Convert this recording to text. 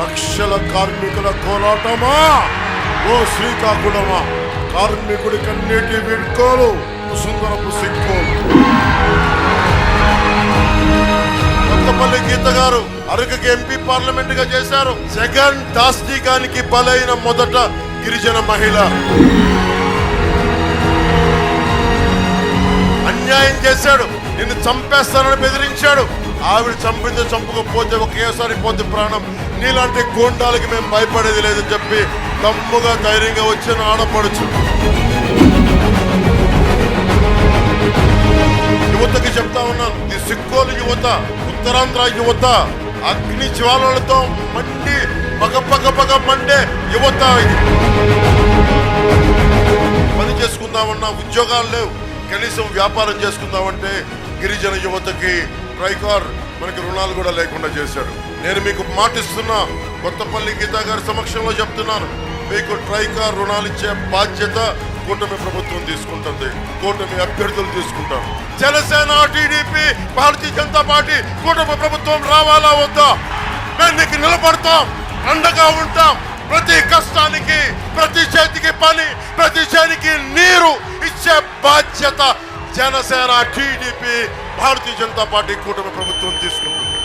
లక్షల కార్మికుల కోలాటమా? ఓ శ్రీకాకుళమా? కార్మికుడి కన్నీటి వీడ్కోలు సుందరపు సిక్కోలు. కొత్తపల్లి గీత గారు అరకుకి ఎంపీ పార్లమెంట్గా చేశారు. జగన్ దాస్తికానికి బలైన మొదట గిరిజన మహిళ. అన్యాయం చేశాడు. నిన్ను చంపేస్తానని బెదిరించాడు. ఆవిడ చంపితే చంపకపోతే ఒకేసారి పోతే ప్రాణం. నీలాంటి గోండాలకి మేము భయపడేది లేదని చెప్పి దమ్ముగా ధైర్యంగా వచ్చిన ఆడపడచ్చు యువతకి చెప్తా ఉన్నాను ఈ సిక్కోలు యువత ఉత్తరాంధ్ర యువత అగ్ని జ్వాలలతో మండి పగ పగ పగ మండే యువత పని చేసుకుందామన్నా ఉద్యోగాలు లేవు. కనీసం వ్యాపారం చేసుకుందామంటే గిరిజన యువతకి ట్రైకార్ మనకి రుణాలు కూడా లేకుండా చేశాడు. నేను మీకు మాటిస్తున్నా కొత్తపల్లి గీతా గారి సమక్షంలో చెప్తున్నాను. మీకు ట్రైకార్ రుణాలు ఇచ్చే బాధ్యత కూటమి ప్రభుత్వం తీసుకుంటుంది. కూటమి అభ్యర్థులు తీసుకుంటారు. జనసేన టీడీపీ భారతీయ జనతా పార్టీ కూటమి ప్రభుత్వం రావాలా వద్దా? మేము నీకు నిలబడతాం అండగా ఉంటాం. ప్రతి కష్టానికి ప్రతి చేతికి పని ప్రతి చేతికి నీరు ఇచ్చే బాధ్యత జనసేన టీడీపీ భారతీయ జనతా పార్టీ కూటమి ప్రభుత్వం తీసుకుంటుంది